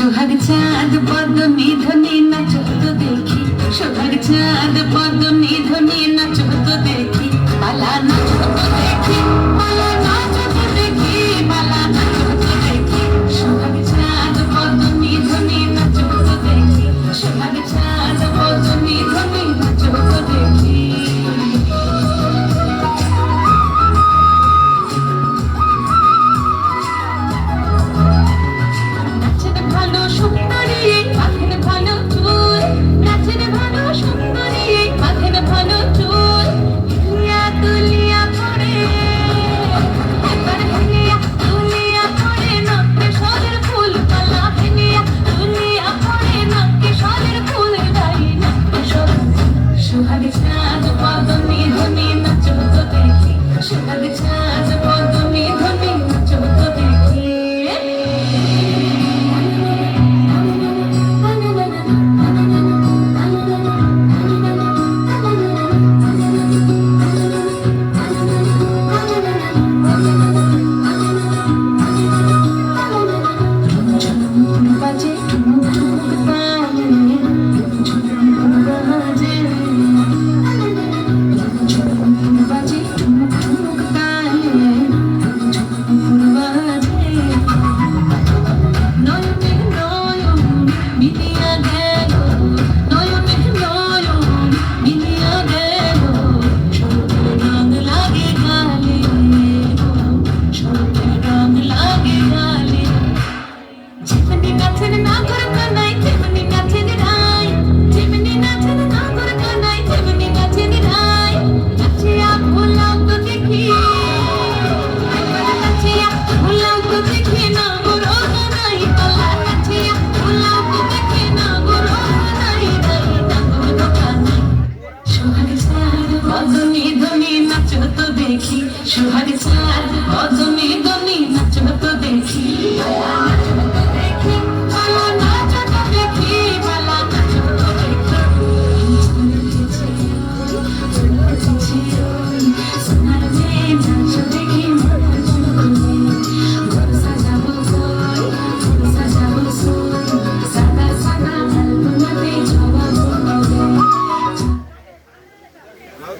সোহাগ চাঁদ, পদ্ম নিধনে নাচো তো দেখি। সোহাগ চাঁদ, পদ্ম নিধনে নাচো তো দেখি। পালা নাচো তো দেখি পালা নাচো তো দেখি পালা নাচো তো দেখি। সোহাগ চাঁদ, পদ্ম নিধনে নাচো তো দেখি। সোহাগ চাঁদ, পদ্ম নিধনে Meet me